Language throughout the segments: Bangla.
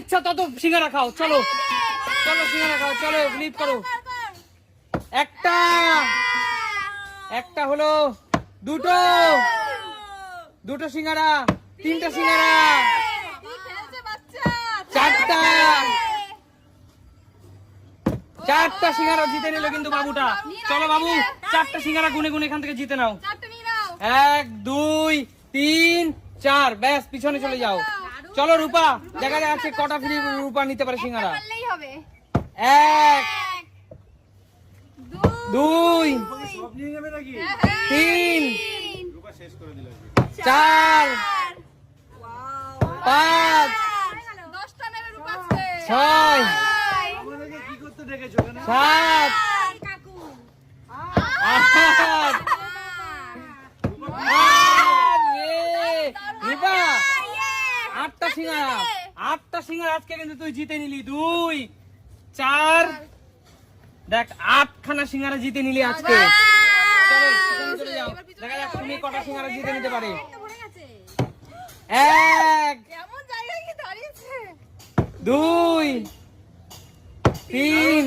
ইচ্ছা তত সিঙ্গারা খাও। চলো। চলো সিঙ্গারা খাও চলো ফ্লিপ করো। একটা। একটা হলো দুটো। দুটো সিঙ্গারা তিনটা সিঙ্গারা। চারটা। চারটা সিঙ্গারা জিতে নিল কিন্তু বাবুটা। চলো বাবু চারটা সিঙ্গারা গুনে গুনে এখান থেকে জিতে নাও। এক দুই তিন চার। ব্যাস পিছনে চলে যাও। চলো রূপা দেখা যাচ্ছে কটা ফ্রি রূপা নিতে পারে সিঙ্গারা। এক দুই সব নিয়ে যাবে নাকি তিন চার পাঁচ দশটা নেবে রূপা আজকে। ছয় আমাদেরকে কি করতে ডেকেছো কেন? সাত কাকু আট আরে, রূপা আটটা সিঙ্গারা আজকে কিন্তু তুই জিতে নিলি। দুই চার। দেখ আটখানা সিঙ্গারা জিতে নিলি আজকে। দেখা যাক তুমি কটা সিঙ্গারা জিতে নিতে পারে। এক। দুই তিন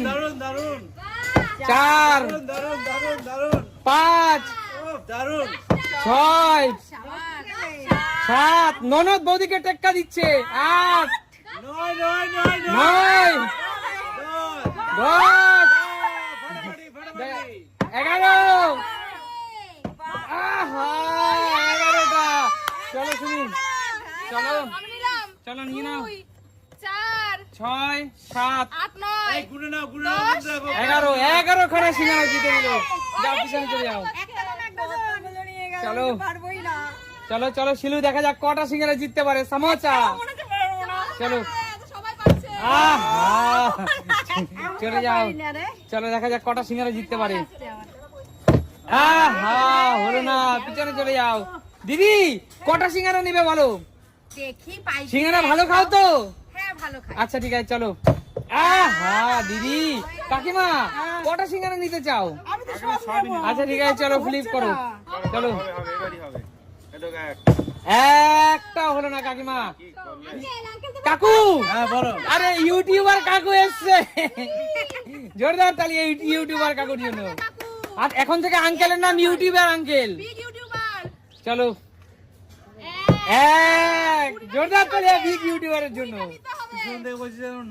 চার পাঁচ ছয় সাত। ননদ বৌদিকে টেক্কা দিচ্ছে। আট। নয় নয় নয় নয়। নয়। দশ। দশ ফাটাফাটি ফাটাফাটি এগারো এগারোটা। চলো শুনি। চলো। চলো নিয়ে নাও। ছয় সাত। এগারো এগারো খানা সিনেমা জিতে যাও পিছনে চলে যাও। চলো। চলো চলো শিলু দেখা যাক কটা সিঙ্গারা জিততে পারে। সামোচা। চলো। চলে যাও। চলো দেখা যাক কটা সিঙ্গারা জিততে পারে। আহা হলো না পিছনে চলে যাও। দিদি কটা সিঙ্গারা নেবে বলো? দেখি সিঙ্গারা ভালো খাও তো? হ্যাঁ ভালো খাই। আচ্ছা ঠিক আছে চলো। আহা দিদি কাকিমা কটা সিঙ্গারা নিতে চাও? আচ্ছা ঠিক আছে চলো ফ্লিপ করো। চলো। একটা হলো না কাকিমা। কাকু! হ্যাঁ বলো। আরে ইউটিউবার কাকু এসছে। জোরদার তালি ইউটিউবার কাকুর জন্য। আর এখন থেকে আঙ্কেলের নাম ইউটিউবার আঙ্কেল। চলো। এক। জোরদার তালি বিগ ইউটিউবারের জন্য।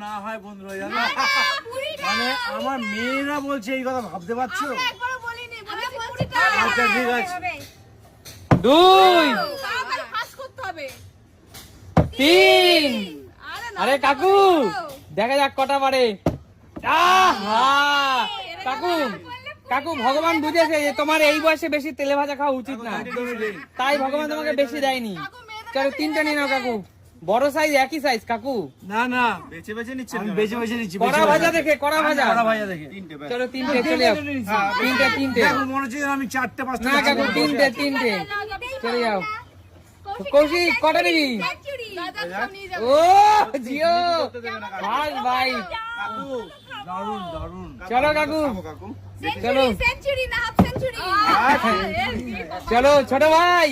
না হয় বন্ধুরা জানো? মানে আমার মেয়েরা বলছে এই কথা ভাবতে পারছ? আচ্ছা ঠিক আছে। দুই। হবে। তিন। আরে কাকু দেখা যাক কটা পারে কাকু কাকু ভগবান বুঝেছে যে তোমার এই বয়সে বেশি তেলে ভাজা খাওয়া উচিত না। তাই ভগবান তোমাকে বেশি দেয়নি। চলো তিনটা নিয়ে নাও কাকু। বড় সাইজ একই সাইজ কাকু। না না। বেছে বেছে নিচ্ছেন আমি বেছে বেছে নিচ্ছি কড়া ভাজা দেখে কড়া ভাজা। কড়া ভাজা দেখে। তিনটে চলো তিনটে চলে যাও। তিনটে তিনটে। দেখো মনে হচ্ছে আমি চারটে পাঁচটা না কাকু তিনটে তিনটে। চলে যাও। কৌশিক কটা নিবি? সেঞ্চুরি দাদা নিয়ে যাবে। ও জিও। ভাই ভাই। দারুণ দারুণ চলো কাকু। চলো। চলো ছোট ভাই।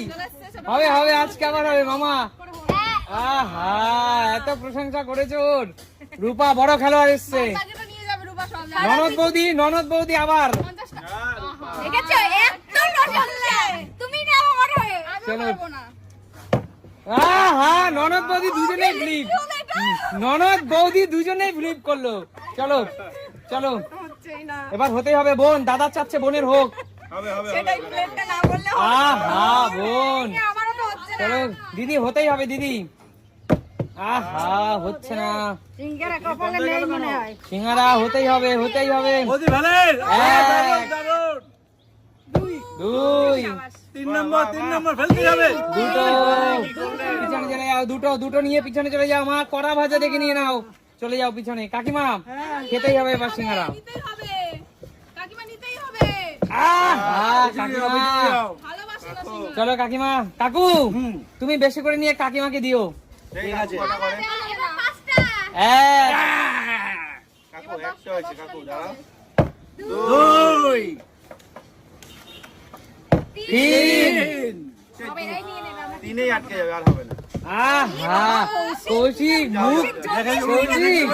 হবে হবে আজকে আবার হবে মামা। আহা এত প্রশংসা করেছ ওর। রূপা বড় খেলোয়াড় এসছে। নিয়ে যাবে রূপা সব ননদ বৌদি ননদ বৌদি আবার। দেখেছ একদম নজরলে তুমি নাও আমার হয়ে ননদ বৌদি দুজনেই ফ্লিপ ননদ বৌদি দুজনেই ফ্লিপ করল। চলো চলো। এবার হতেই হবে বোন দাদা চাচ্ছে বোনের হোক। হবে হবে হবে। আহা বোন। চলো দিদি হতেই হবে দিদি। আহা হচ্ছে না। সিঙ্গারা হতেই হবে হতেই হবে। দুই। তিন নম্বর তিন নম্বর ফেলতে যাবে দুটো। পিছনে চলে যাও দুটো দুটো নিয়ে পিছনে চলে যাও মা কড়া ভাজা দেখে নিয়ে নাও। চলে যাও পিছনে। কাকিমা খেতেই হবে এবার সিঙ্গারা। চলো কাকু তুমি বেশি করে নিয়ে কাকিমাকে দিও। ঠিক আছে। কটা করে পাঁচটা। এক। কাকু একটা হয়েছে কাকু দাঁড়াও। দুই। তিন। তিন সবাই নিয়ে নেবে আমরা তিনেই আটকে যাবে আর হবে না। কৌশিক মুখ কৌশিক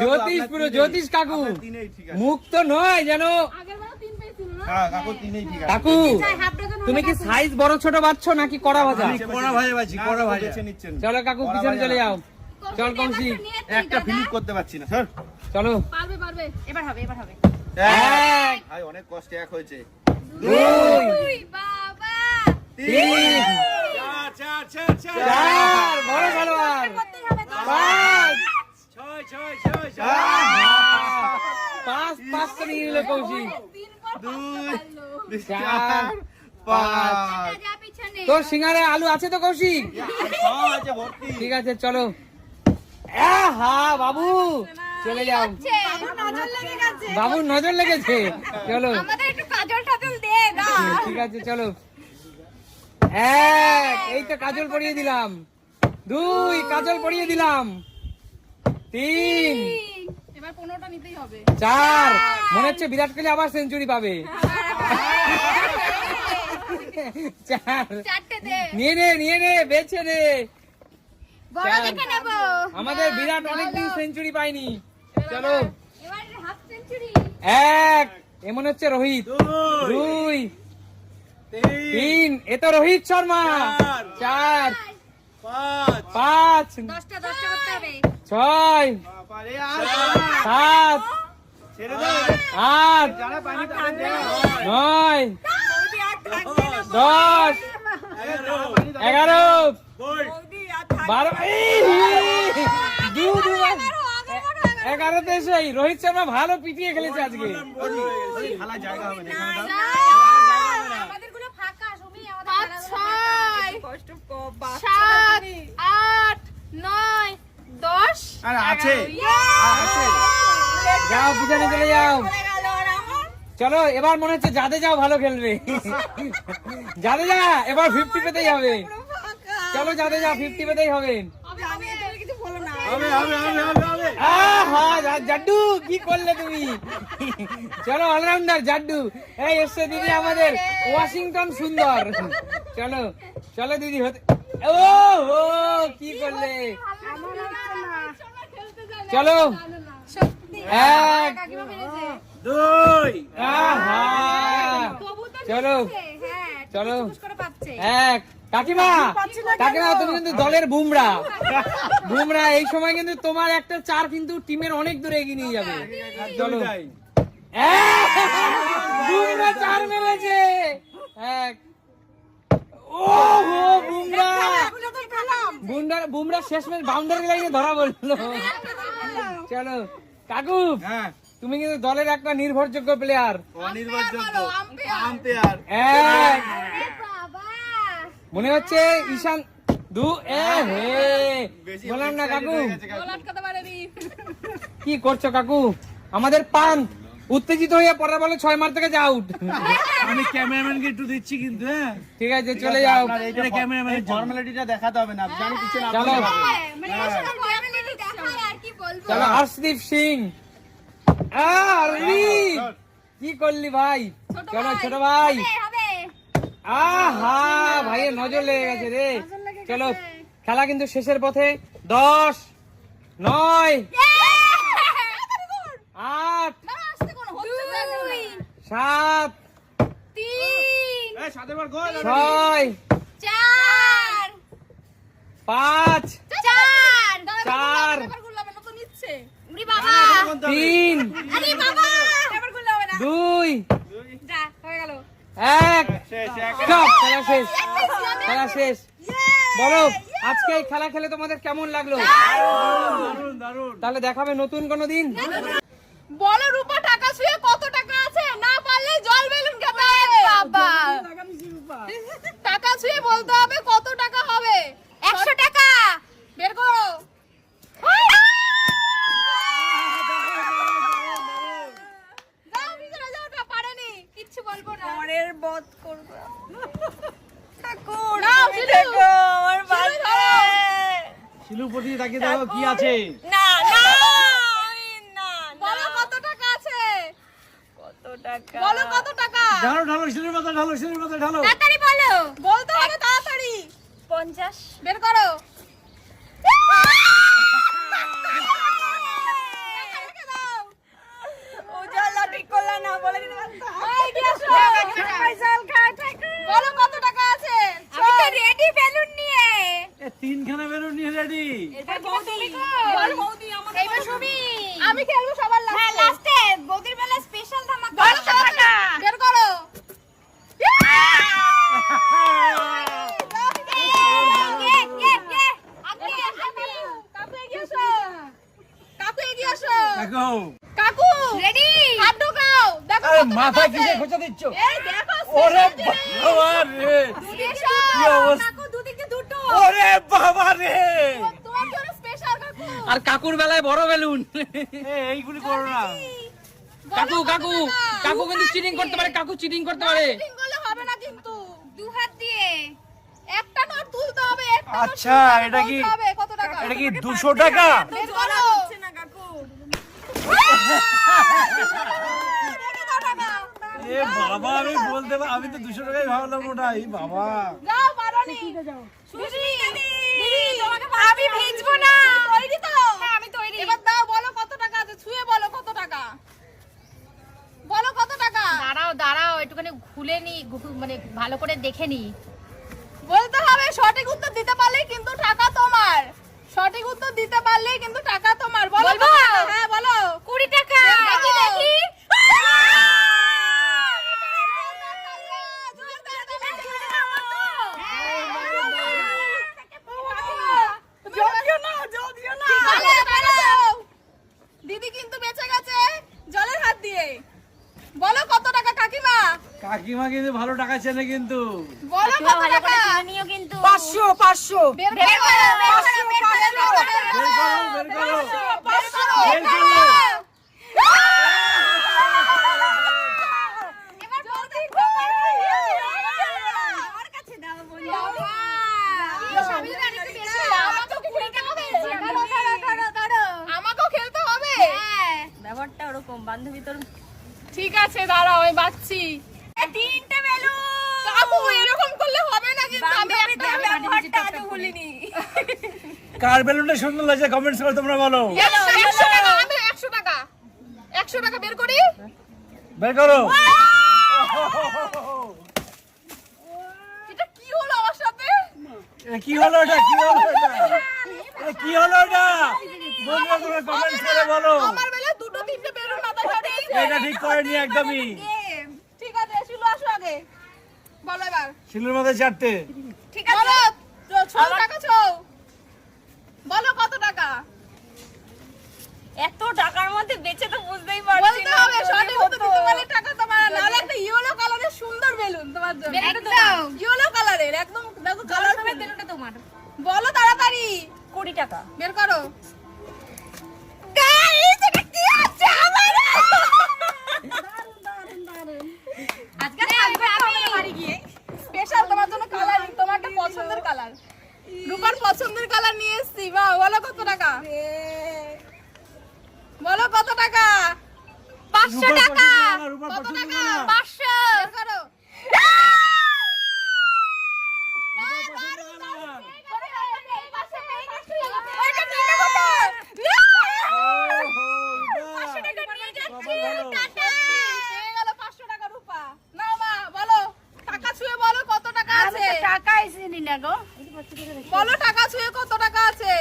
জ্যোতিষ পুরো জ্যোতিষ কাকু। তিনেই ঠিক আছে। মুখ তো নয় যেন হ্যাঁ কাকু তিনেই ঠিক আছে। কাকু তুমি কি সাইজ বড় ছোট বাচ্চ নাকি কড়া ভাজা? কড়া ভাজা পাচ্ছি কড়া ভাজা। নিচ্ছেন। চলো কাকু পিছনে চলে যাও। চল কৌশিক। একটা ফিনিশ করতে পারছি না স্যার চলো। পারবে পারবে। এবার হবে এবার হবে। এক। ভাই অনেক কষ্টে এক হয়েছে। দুই। উই বাবা। তিন। চার চার চার। চার চার বড় খেলোয়াড় করতেই হবে তো। পাঁচ। ছয় ছয় ছয় ছয়। পাঁচ পাঁচ তো নিয়ে নিল কৌশিক। দুই চার পাঁচ। তোর সিঙ্গারে আলু আছে তো কৌশিক? সব ঠিক আছে চলো। হা বাবু। চলে যাও। নজর বাবুর নজর লেগেছে। চলো। ঠিক আছে চলো। এক এই তো কাজল পরিয়ে দিলাম। দুই কাজল পরিয়ে দিলাম। তিন এবার পনেরোটা নিতেই হবে। চার মনে হচ্ছে বিরাট কোহলি আবার সেঞ্চুরি পাবে। চার নিয়ে নে নিয়ে নে বেছে নে। বড় চার। দেখে নেব। আমাদের বিরাট অনেকদিন সেঞ্চুরি পায়নি। চলো এক এমন হচ্ছে রোহিত দুই তিন এ তো রোহিত শর্মা চার। পাঁচ ছয় সাত আট নয় দশ এগারো বারো দু দু এগারোতে সেই রোহিত শর্মা ভালো পিটিয়ে খেলেছে আজকে। যাও পিছনে চলে যাও। চলো এবার মনে হচ্ছে যাদে যাও ভালো খেলবে। যাদে যা এবার ফিফটি পেতেই হবে। চলো যাদে যা ফিফটি পেতেই হবে হবে হবে হবে হবে হবে আহা, জা- জাড্ডু কি করলে তুমি? চলো অলরাউন্ডার জাড্ডু। এই এসছে দিদি আমাদের ওয়াশিংটন সুন্দর। চলো চলো দিদি হতে ও ও কি করলে? চলো। এক দুই। আহা। চলো। চলো। এক কাকিমা কাকিমা তুমি কিন্তু দলের বুমরা। বুমরা এই সময় কিন্তু তোমার একটা চার কিন্তু টিমের অনেক দূরে এগিয়ে নিয়ে যাবে। চলো। বুমরা চার মেরেছে। এক। ও হো বুমরা। বুমরা বুমরা শেষ ম্যাচ বাউন্ডারি লাইনে ধরা বলল চলো। কাকু হ্যাঁ। তুমি কিন্তু দলের একটা নির্ভরযোগ্য প্লেয়ার অনির্ভরযোগ্য। আম্পায়ার এক। মনে হচ্ছে ঈশান দু এ হে। বললাম না কাকু। হয়ে কি করছ কাকু? আমাদের পান। উত্তেজিত হয়ে পরের বলে ছয় মার থেকে আউট আমি ক্যামেরাম্যানকে একটু দিচ্ছি কিন্তু হ্যাঁ? ঠিক আছে চলে যাও। এটা cameraman-এর ফর্মালিটিটা দেখাতে হবে না জানি পিছনে আপনি চলো। যাবেন। মানে কি চলো হর্ষদীপ সিং। আরে কি করলি ভাই? চলো ছোট ভাই। হবে, হবে আহা ভাইয়ের নজর লেগে গেছে রে। চলো খেলা কিন্তু শেষের পথে। দশ নয় আট সাত তিন এই, সাত এবার গোল ছয় চার পাঁচ চার চার তিন আরে বাবা। এবারগুলো হবে না। দুই হয়ে গেল। এক শেষ স্টপ খেলা শেষ। খেলা শেষ বলো আজকে এই খেলা খেলে তোমাদের কেমন লাগল? তাহলে দেখাবে নতুন কোনো দিন। বলো রূপা টাকা শুয়ে তিনখানা বেলুন রেডি। আমি খেলব সবার লাস্টে বৌদির বেলা স্পেশাল ধামাকা। বের করো। কাকু। রেডি হাত ঢোকাও। দেখো মাথা কিসে খোঁচা দিচ্ছ? ওরে বাবা রে। কি অবস্থা? ওরে বাবা রে। তোমার জন্য স্পেশাল কাকু। আর কাকুর বেলায় বড় বেলুন। এইগুলি করো না। কাকু কাকু কাকু কিন্তু চিটিং করতে পারে কাকু চিটিং করতে পারে। হবে না কিন্তু। দু হাত দিয়ে। একটা নোট তুলতে হবে একটা আচ্ছা, এটা কি- হবে কত টাকা? এটা কি দুশো টাকা? বের করো। না কাকু। এ বাবা আমি বলতে আমি তো দুশো টাকাই ভাবলাম ওটা এই বাবা যাও। পারোনি দিদি তোমাকে আমি ভিজবো না। তৈরি তো। হ্যাঁ আমি তৈরি। এবার দাও বলো কত টাকা আছে ছুঁয়ে বলো কত টাকা। বলো কত টাকা। দাঁড়াও দাঁড়াও একটুখানি খুলে নি মানে ভালো করে দেখে নি। বলতে হবে সঠিক উত্তর দিতে পারলেই কিন্তু টাকা তোমার। সঠিক উত্তর দিতে পারলেই কিন্তু টাকা তোমার। বলো? হ্যাঁ বলো। কুড়ি টাকা। দেখি দেখি দিদি কিন্তু বেঁচে গেছে জলের হাত দিয়ে। বলো কত টাকা কাকিমা? কাকিমা কিন্তু ভালো টাকা চেনে কিন্তু। বলো কত টাকা? নিও কিন্তু। পাঁচশো পাঁচশো। বের করো বের করো বের করো বের করো বের করো বের করো বের করো। এবার বলতে আমার কাছে দাও বলি আমাকেও খেলতে হবে ব্যাপারটা ওরকম বান্ধবী তোর ঠিক আছে দাঁড়াও আমি বাচ্ছি। তিনটে বেলুন! কাকু এরকম করলে হবে না কিন্তু আমি একটা ব্যাপারটা আজ ভুলিনি। কার বেলুনটা সুন্দর লাগছে কমেন্টস করে তোমরা বলো। একশো একশো টাকা আমি একশো টাকা। একশো টাকা বের করি? বের করো। এটা কি হলো আমার সাথে? কি হলো এটা? কি হলো এটা এ, কি হলো এটা বন্ধুরা তোমরা কমেন্টস করে বলো আমার বেলা দুটো তিনটে বেলুন মাথায় চড়ে করেনি একদমই। ঠিক আছে শিলু আসো আগে। বলো এবার। শিলুর মাথায় চারটে। ঠিক আছে? বলো। ছ- টাকা ছৌ। বলো কত টাকা? এত টাকার মধ্যে বেঁচে তো বুঝতেই পারছি বলতে হবে সঠিক উত্তর দিতে পারলে টাকা তোমার। নাহলে একটা ইয়েলো কালারের সুন্দর বেলুন তোমার জন্য। একদম। ইয়েলো কালারের একদম দেখো কালার বেলুনটা তোমার। বলো তাড়াতাড়ি। কুড়ি টাকা। বের করো। পছন্দের কালার। রূপার পছন্দের কালার নিয়ে এসছি। বা বলো কত টাকা? বলো কত টাকা? পাঁচশো টাকা। কত টাকা না। পাঁচশো বের করো ওইটা নিয়ে নেব তো। পাঁচশো টাকা নিয়ে যাচ্ছি। পেয়ে গেল পাঁচশো টাকা রূপা। নাও মা, বলো, টাকা ছুঁয়ে বলো কত টাকা আছে। টাকা না গো। বলো টাকা ছুঁয়ে কত টাকা আছে?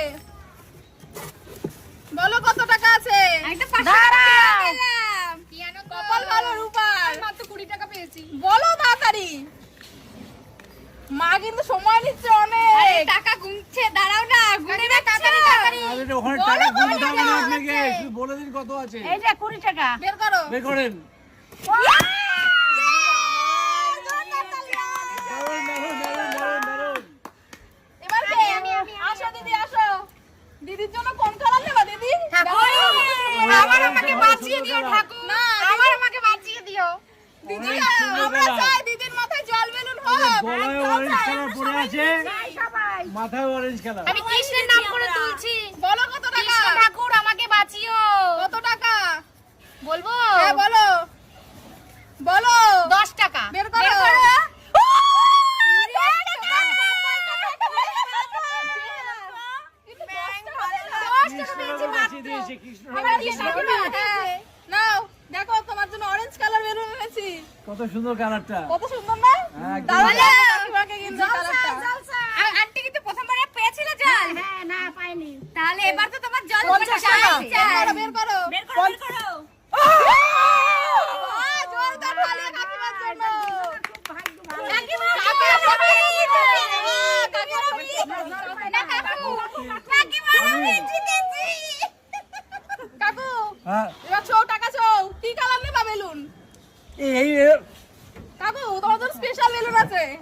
বলো কত টাকা আছে? কপাল ভালো রূপার মাত্র কুড়ি টাকা পেয়েছি। বলো তাড়াতাড়ি। মা কিন্তু সময় নিচ্ছে অনেক। টাকা গুনছে দাঁড়াও না গুনে না তাড়াতাড়ি তাড়াতাড়ি ওখানে টাকা গুনতে হবে না আপনাকে? বলে দিন কত আছে। এই যে কুড়ি টাকা। বের করো। বের করেন দারুণ, দারুণ, দারুণ, দারুণ, দারুণ। এবার কে? আসো দিদি আসো দিদির জন্য কোন কালার নেবা দিদি আবার আমাকে বাঁচিয়ে দিও ঠাকুর না আবার আমাকে বাঁচিয়ে দিও দিদি অনেক সুন্দর আমরা কালার। চাই দিদির মাথায় জল বেলুন হোক গলায় অরেঞ্জ কালার পরে আছে মাথায় অরেঞ্জ কালার আমি কৃষ্ণের নাম করে তুলছি বলো কত টাকা কৃষ্ণ ঠাকুর আমাকে বাঁচিও কত টাকা বলব হ্যাঁ বলো বলো দশ টাকা বের করো হ্যাঁ। নাও দেখো তোমার জন্য অরেঞ্জ কালার বেলুন এনেছি কত সুন্দর কালারটা কত বের করো বের করো বের করো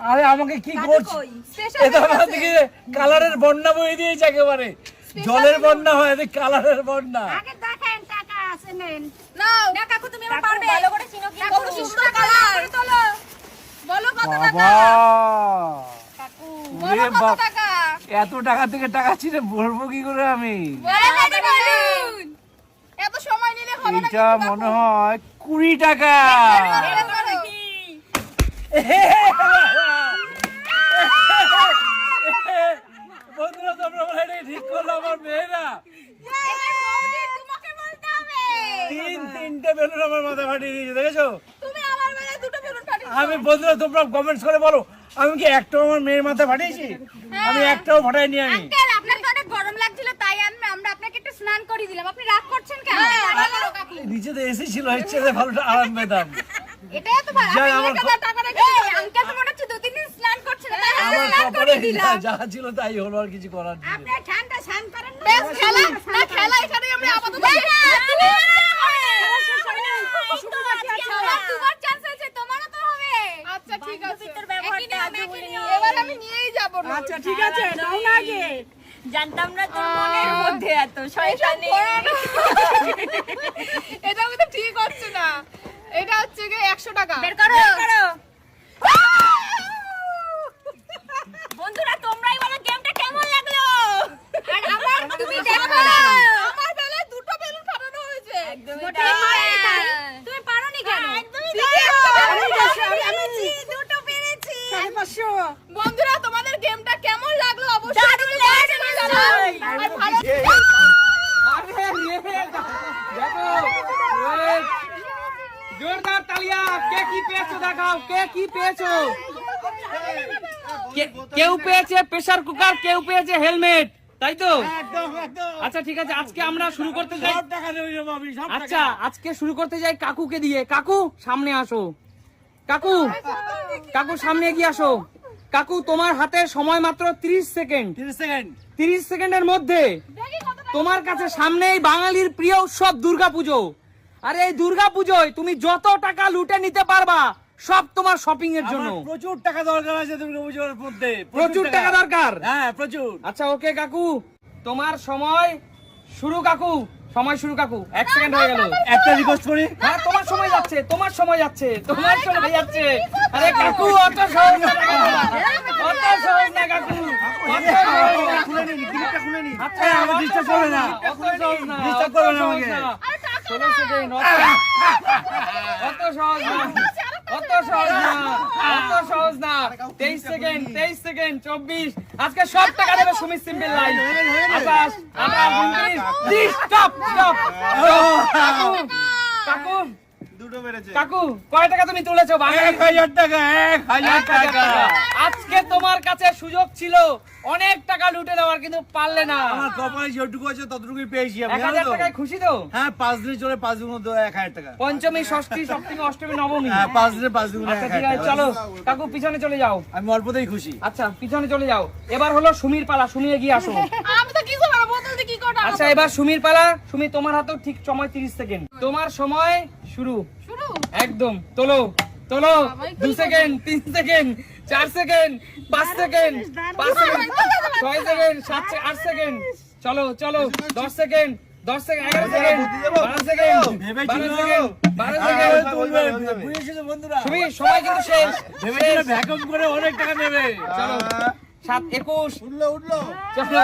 আরে আমাকে কি করছিস এটা আমার দিকে কালারের বন্যা বই দিয়েছে একেবারে জলের বন্যা হয় এদিকে কালারের বন্যা। আগে দেখেন টাকা আছে নেন। নাও না কাকু তুমি আমার পারবে। ভালো করে চিনো কি কত সুন্দর কালার। তোলো বলো কত টাকা? বাবা বলো কত টাকা? এত টাকা থেকে টাকা ছিঁড়ে বলব কি করে আমি? বলো এত সময় নিলে হবে না এটা মনে হয় কুড়ি টাকা এটা করো। বন্ধুরা তোমরা বলে এটা ঠিক করল আমার মেয়েরা তোমাকে বলতে হবে তিন তিনটে বেলুন আমার মাথা ফাটিয়ে দিয়েছে দেখেছ তুমি আমার বেলায় দুটো বেলুন ফাটিয়েছো আমি বন্ধুরা তোমরা কমেন্টস করে বলো আমি কি একটাও আমার মেয়ের মাথা ফাটিয়েছি? আমি একটাও ফাটাইনি আমি। আঙ্কেল আপনার তো অনেক গরম লাগছিল তাই আমি আমরা আপনাকে একটু স্নান করে দিলাম। আপনি রাগ করছেন কেন? নিচে তো এসি ছিল ইচ্ছে যে ভালো আরাম পেতাম এটাই তো ভালো। টাকা রেখে আঙ্কেল তো মনে হচ্ছে দু তিন দিন স্নান করছে তাই আমি স্নান করে দিলাম। যা ছিল তাই হলো আর কিছু করার নেই। আপনি ঠান্ডা স্নান করেন না। খেলা না খেলা এখানে আমরা আপাতত তুমি আমার দুবার চান্স আছে তোমারও তো হবে আচ্ছা ঠিক আছে একই নিয়ম, একই নিয়ম। এবার আমি নিয়েই যাব না আচ্ছা ঠিক আছে নাও না আগে। জানতাম না তোর মনের মধ্যে এত শয়তানি। এটা কিন্তু ঠিক হচ্ছে না। এটা হচ্ছে গিয়ে একশো টাকা। বের করো। বন্ধুরা তোমরাই বলো গেমটা কেমন লাগল? আর আমার তুমি দেখো। আমার বেলায় দুটো বেলুন ফাটানো হয়েছে। একদমই। তুমি পারোনি কেন? পেরেছি, দুটো পেরেছি বন্ধুরা তোমাদের গেমটা কেমন লাগল অবশ্যই রে দেখো। ওয়েট। জোরদার তালিয়া কে কি পেয়েছ দেখাও কে কি পেয়েছ? কেউ পেয়েছে প্রেসার কুকার কেউ পেয়েছে হেলমেট তাই তো? একদম একদম। আচ্ছা ঠিক আছে আজকে আমরা শুরু করতে যাই। আচ্ছা আজকে শুরু করতে যাই কাকুকে দিয়ে। কাকু সামনে আসো। কাকু কাকু সামনে এগিয়ে আসো। কাকু তোমার হাতে সময় মাত্র 30 সেকেন্ড। 30 সেকেন্ড। 30 সেকেন্ডের মধ্যে তোমার কাছে সামনেই বাঙালির প্রিয় উৎসব দুর্গাপুজো। আর এই দুর্গাপুজোয় তুমি যত টাকা লুটে নিতে পারবা সব তোমার শপিং এর জন্য। প্রচুর টাকা দরকার আছে দুর্গা পুজোর মধ্যে। প্রচুর টাকা দরকার? হ্যাঁ প্রচুর। আচ্ছা ওকে কাকু তোমার সময় শুরু কাকু। সময় শুরু কাকু। এক সেকেন্ড হয়ে গেল। একটা রিকোয়েস্ট করি? হ্যাঁ তোমার সময় যাচ্ছে তোমার সময় যাচ্ছে তোমার সময় যাচ্ছে। আরে কাকু অত সহজ না অত সহজ না কাকু। অত সহজ না। অত সহজ না, অত সহজ না। 23 সেকেন্ড, অত- অত সহজ না, অত সহজ না, অত সহজ না। তেইশ সেকেন্ড, তেইশ সেকেন্ড, চব্বিশ। আজকে সব টাকা দেবে সুমিত সিম্পল লাইন আকাশ আঠাশ উনত্রিশ স্টপ স্টপ কাকু বেড়েছে কাকু কয় টাকা তুমি তুলেছো? এক হাজার টাকা এক হাজার টাকা। টাকা। আজকে তোমার কাছে সুযোগ ছিল। অনেক টাকা লুটে দেওয়ার কিন্তু পারলে না। আমার কপালে যেটুকু আছে ততটুকুই পেয়েছি আমি এক হাজার টাকায় খুশি তো? হ্যাঁ পাঁচ দিনে চলে পাঁচ দিনের মধ্যে এক হাজার টাকা। পঞ্চমী ষষ্ঠী সপ্তমী অষ্টমী নবমী। হ্যাঁ পাঁচ দিনে পাঁচ দিনে আচ্ছা ঠিক আছে চলো। কাকু পিছনে চলে যাও। আমি অল্পতেই খুশি। আচ্ছা পিছনে চলে যাও। এবার হলো সুমির পালা। সুমি এগিয়ে আসো। আমি তো কিছু না বোতল দিয়ে কি আচ্ছা এবার সুমির পালা। সুমি তোমার হাতেও ঠিক সময় তিরিশ সেকেন্ড। তোমার সময় শুরু। শুরু? একদম তোলো তোলো। দু সেকেন্ড তিন সেকেন্ড চার সেকেন্ড পাঁচ সেকেন্ড পাঁচ সেকেন্ড ছয় সেকেন্ড সাত সে- আট সেকেন্ড চলো চলো দশ সেকেন্ড দশ সেকেন্ড এগারো সেকেন্ড বারো সেকেন্ড বারো সেকেন্ড বারো সেকেন্ড তুলবে বুঝেছ তো বন্ধুরা তুমি সময় কিন্তু শেষ। ভ্যাকুম করে অনেক টাকা নেবে চলো সাত একুশ। উঠল উঠল। চলো।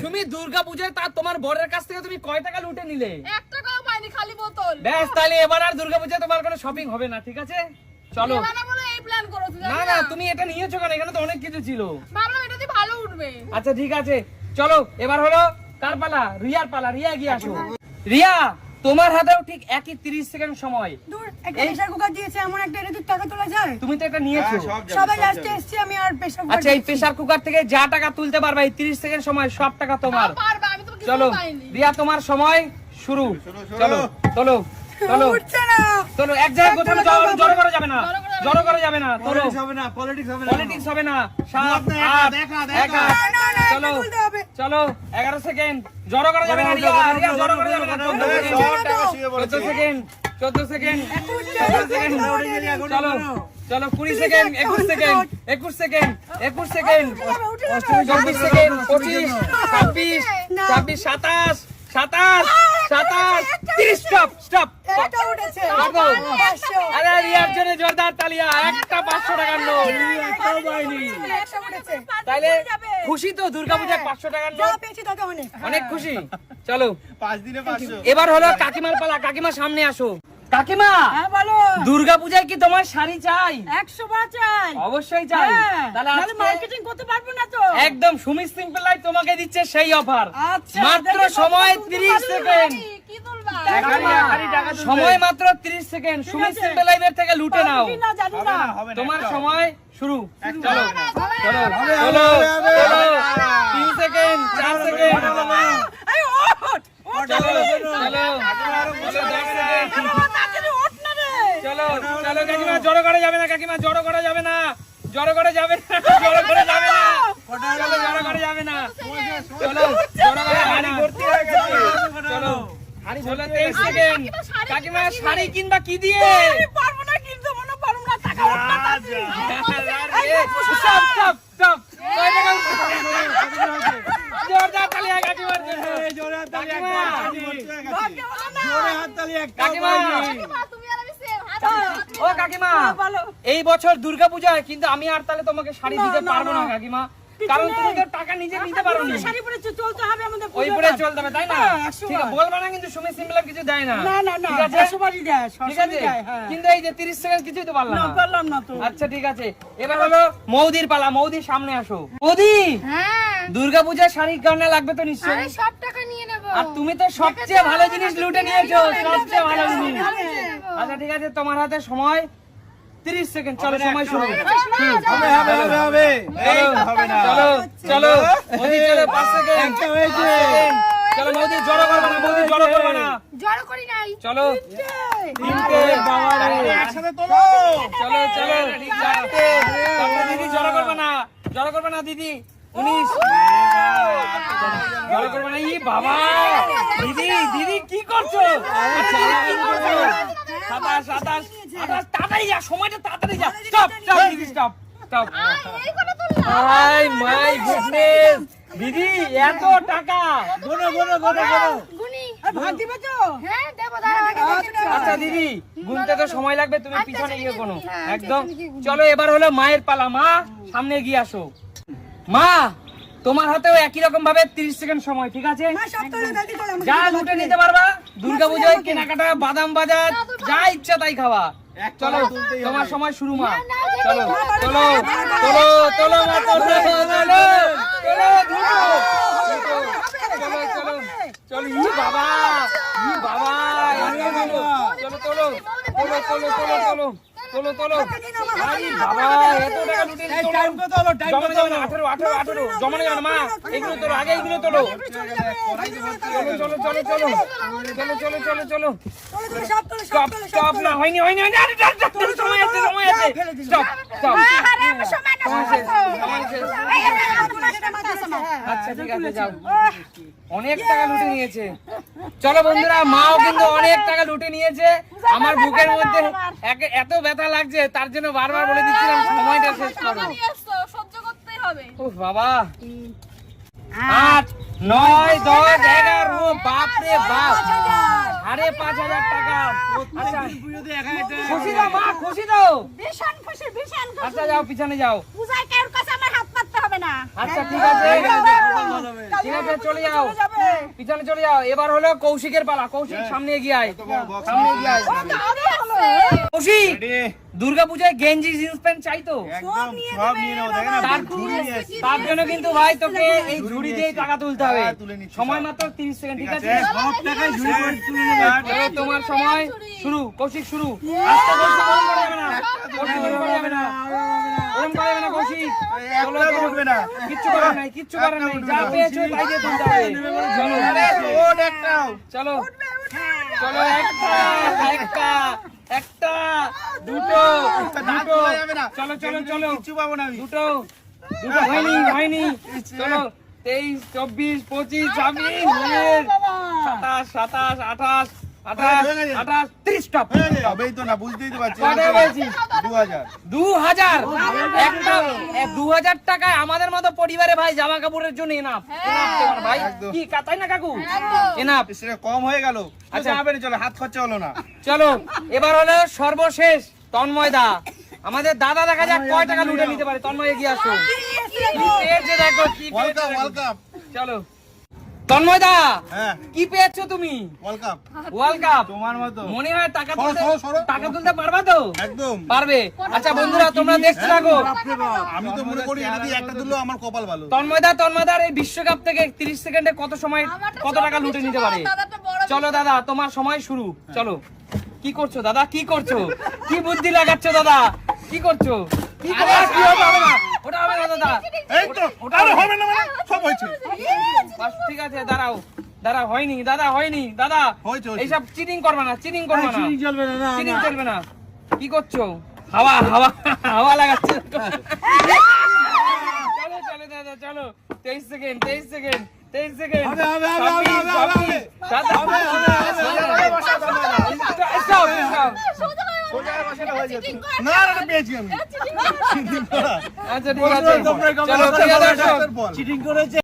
সুমি দুর্গা পূজায় তার তোমার বরের কাছ থেকে তুমি কয় টাকা লুটে নিলে? এক টাকাও পাইনি খালি বোতল। ব্যাস তাহলে এবার আর দুর্গা পূজায় তোমার কোনো শপিং হবে না ঠিক আছে? চলো। এই প্ল্যান করেছ না না তুমি এটা নিয়েছো কেন? এখানে তো অনেক কিছু ছিল। ভাবলাম এটা দিয়ে ভালো উঠবে। আচ্ছা ঠিক আছে। চলো এবার হলো কার পালা? রিয়ার পালা। রিয়া এগিয়ে আসো। রিয়া! তোমার হাতেও ঠিক একই তিরিশ সেকেন্ড সময়। দূর একটা প্রেসার কুকার দিয়েছে এমন একটা এটা তুই টাকা তোলা যায়? তুমি তো এটা নিয়েছো। হ্যাঁ, সবাই সব লাস্টে যাবে। আমি আর প্রেসার কুকার আচ্ছা এই প্রেসার কুকার থেকে যা টাকা তুলতে পারবে এই তিরিশ সেকেন্ড সময় সব টাকা তোমার। পারবে আমি তো চলো রিয়া তোমার সময় শুরু। চলো চলো চলো। উঠছে না। চলো এক জায়গায় কোথাও জড়ো করা যাবে না জড়ো করা যাবে না। চলো। পলিটিক্স হবে না পলিটিক্স হবে না। পলিটিক্স হবে না। সাত আট দেখা, এক চলো। চলো এগারো সেকেন্ড জড়ো করা যাবে না রিয়া রিয়া জড়ো করা যাবে না চোদ্দ সেকেন্ড চোদ্দ সেকেন্ড চোদ্দ সেকেন্ড চলো চলো কুড়ি সেকেন্ড একুশ সেকেন্ড একুশ সেকেন্ড একুশ সেকেন্ড চব্বিশ সেকেন্ড পঁচিশ ছাব্বিশ ছাব্বিশ সাতাশ। সাতাশ সাতাশ। তিরিশ স্টপ স্টপ এটা উঠেছে। কত? আরে রিয়ার জন্য জোরদার তালিয়া। একটা পাঁচশো টাকার নোট। তাইলে খুশি তো? দুর্গাপূজায় পাঁচশো টাকার নোট? অনেক। অনেক খুশি? চলো। পাঁচ দিনে এবার হলো কাকিমার পালা। কাকিমা সামনে আসো। কাকিমা! হ্যাঁ, বলো। কি তোমার শাড়ি চাই? একশো বার চাই। অবশ্যই চাই। হ্যাঁ, তাহলে মার্কেটিং করতে পারব না তো। একদম সুমি তোমাকে দিচ্ছে সেই অফার আচ্ছা, মাত্র সময় তিরিশ সেকেন্ড সময় মাত্র 30 সেকেন্ড সিম্পল লাইভের থেকে লুটে নাও। তোমার সময় শুরু। চলো। চলো। চলো সেকেন্ড চার সেকেন্ড চলো চলো কাকিমা জড়ো করা যাবে না কাকিমা জড়ো করা যাবে না জড়ো করা যাবে না জড়ো করা যাবে না চলো জড়ো করা যাবে না চলো জড়ো করা যাবে না চলো চলো তেইশ সেকেন্ড কাকিমা শাড়ি কিনবা কি দিয়ে পারব না কিন্তু মনে পারব না টাকা ওঠ তাড়াতাড়ি। স্টপ স্টপ স্টপ কয় টাকা জোরদার তালি হয় কাকিমার জন্য এই জোরে হাততালি কাকিমা। একটা পাইনি। ভাগ্য ভালো না। জোরে হাততালি একটাও কাকিমা। পাইনি। তুমি আর আমি সেম হাত ও কাকিমা এই বছর দুর্গাপূজায় কিন্তু আমি আর তাহলে তোমাকে শাড়ি দিতে পারব না। কাকিমা। কারণ তুমি তো টাকা নিজে নিতে পারো শাড়ি পরে চলতে হবে আমাদের ওই পরে চলতে হবে তাই না? হ্যাঁ, ঠিক আছে বলবা না কিন্তু সুমি সিম্পল কিছু দেয় না। না না না ঠিক আছে? দেয় ঠিক আছে? দেয় হ্যাঁ। কিন্তু এই যে 30 সেকেন্ড কিছুই তো পারলাম না না। পারলাম না তো। আচ্ছা ঠিক আছে। এবার হলো মৌদির পালা মৌদির সামনে আসো। মৌদি! হ্যাঁ। দুর্গাপূজার শাড়ি গয়না লাগবে তো আরে নিশ্চয়ই সব টাকা নিয়ে নেব আর তুমি তো সবচেয়ে ভালো জিনিস লুটে নিয়েছো সবচেয়ে ভালো জিনিস। আচ্ছা ঠিক আছে তোমার হাতে সময়। 30 সেকেন্ড চলো সময় শুরু। হবে হবে হবে হবে চলো, হবে না। চলো চলো মোদি চলো 5 সেকেন্ড। হয়েছে। চলো মোদি জড়ো করবে না মোদি জড়ো করবে না। জড়ো করি নাই। চলো। তিনটে। বাবা রে। একসাথে তোলো। চলো চলো চারটে। দিদি জড়ো করবে না। জড়ো করবে না দিদি। উনিশ। জড়ো করবে না ই বাবা। দিদি দিদি কি করছ? আরে দিদি, কি করছ? সাতাশ সাতাশ তাড়াতাড়ি যা সময়টা তাড়াতাড়ি যা। স্টপ স্টপ দিদি স্টপ স্টপ। এই করে তুললাম হাই মাই গুডনেস দিদি এত টাকা। গোনো গোনো গোনো গোনো হ্যাঁ আচ্ছা দিদি গুনতে তো সময় লাগবে তুমি আচ্ছা, পিছনে ঠিক গিয়ে কোনো হ্যাঁ, একদম। গিয়ে গুনি। চলো এবার হলো মায়ের পালা। মা সামনে গিয়ে আসো। মা তোমার হাতেও একই রকম ভাবে 30 সেকেন্ড সময় ঠিক আছে যা লুটে নিতে পারবা দুর্গাপূজায়। কেনাকাটা বাদাম বাজার যা ইচ্ছা তাই খাওয়া চলো তোমার সময় শুরু মা চলো চলো চলো চলো মা চলো চলো চলো চলো চলো চলো ই বাবা ই বাবা চলো চলো চলো চলো চলো চলো চলো চলো আরে বাবা এত টাকা লুটে এই চলো টাইম তো তোলো টাইম তো তোলো না আঠেরো আঠেরো আঠেরো জমানো যাবে না মা এগুলো তোলো আগে এগুলো তোলো চলো চলো চলো চলো চলো চলো চলো চলো সব তোলো, সব স্টপ তোলো, স্টপ না হয়নি হয়নি হয়নি আরে সময় আছে সময় আছে স্টপ স্টপ আরে সময় না। আচ্ছা ঠিক আছে যাও অনেক টাকা লুটে নিয়েছে চলো বন্ধুরা মাও কিন্তু অনেক টাকা লুটে নিয়েছে আমার বুকের মধ্যে একে- এত ব্যথা লাগছে তার জন্য বারবার বলে দিচ্ছিলাম সময়টা শেষ করো। সহ্য করতেই হবে। বাবা। আট নয় দশ এগারো। বাপ। রে বাপ সাড়ে পাঁচ হাজার টাকা। খুশি দাও মা খুশি তো। ভীষণ খুশি ভীষণ খুশি। আচ্ছা যাও পিছনে যাও পূজায় কারোর কাছে আমার হাত পাততে হবে না। আচ্ছা ঠিক আছে। ঠিক আছে চলে যাও। পিছনে চলে যাও। এবার হলো কৌশিকের পালা। কৌশিক সামনে এগিয়ে আয়। সামনে এগিয়ে আয়। কৌশিক! দুর্গাপূজায় গেঞ্জি জিন্স প্যান্ট চাই তো। সব নিয়ে নেব দেখেন না তার জন্য কিন্তু ভাই তোকে এই ঝুড়ি দিয়ে টাকা তুলতে হবে। হ্যাঁ, সময়। মাত্র তিরিশ সেকেন্ড ঠিক আছে? সব টাকায় ঝুড়ি করে তুলে নেবে। তোমার সময় শুরু কৌশিক শুরু। আস্তে কৌশিক ওরম করা যাবে না। কৌশিক করা যাবে না। ওরম করা যাবে না। কৌশিক। চলো। না। কিচ্ছু করার নাই কিচ্ছু করার নাই। যা পেয়েছ তাই দিয়ে তুলতে হবে। চলো। চলো চলো একটা একটা। একটা, দুটো দুটো। চলো চলো চলো। কিছু পাবো না দুটো। দুটো হয়নি হয়নি। চলো, তেইশ, চব্বিশ, পঁচিশ, ছাব্বিশ সাতাশ সাতাশ, আঠাশ। টাকায় আমাদের মতো পরিবারে ভাই জামা কাপড়ের জন্য এনাফ এনাফ ভাই। কি কা- না কাকু? এনাফ কম হয়ে গেল। আচ্ছা। আচ্ছা চলো হাত খরচা হলো না। চলো এবার হলো সর্বশেষ তন্ময় দা। আমাদের দাদা দেখা যাক কয় টাকা লুটে নিতে পারে। তন্ময় এগিয়ে আসো। দেখো চলো। তন্ময় দা হ্যাঁ। কি পেয়েছ তুমি? ওয়েলকাম ওয়ার্ল্ড কাপ তোমার মতো। মনে হয় টাকা তুলতে। টাকা তুলতে পারবা তো? একদম। পারবে। আচ্ছা বন্ধুরা তোমরা দেখতে থাকো আমি তো মনে করি এটা দিয়ে একটা আমার কপাল ভালো। তন্ময়দা তন্ময়দার এই বিশ্বকাপ থেকে 30 সেকেন্ডে কত সময় কত টাকা লুটে নিতে পারে? চলো দাদা তোমার সময় শুরু। চলো। কি করছ দাদা? কি করছ? কি বুদ্ধি লাগাচ্ছ দাদা? কি করছ? কি করছ? কি হবে হবে না। ওটা হবে না দাদা। এই তো আরে হবে না মানে? সব হয়েছে। বাস, ঠিক আছে দাঁড়াও। দাঁড়া হয়নি দাদা হয়নি দাদা। এইসব চিটিং করবে না চিটিং করবে না। চিনি চলবে না না চিটিং চলবে না। কি করছ? হাওয়া হাওয়া হাওয়া লাগাচ্ছে। চলো চলো দাদা চলো। তেইশ সেকেন্ড তেইশ সেকেন্ড তেইশ সেকেন্ড হবে, না না পেয়েছি আমি। আচ্ছা ঠিক আছে। ঠিক আছে চিটিং করেছে।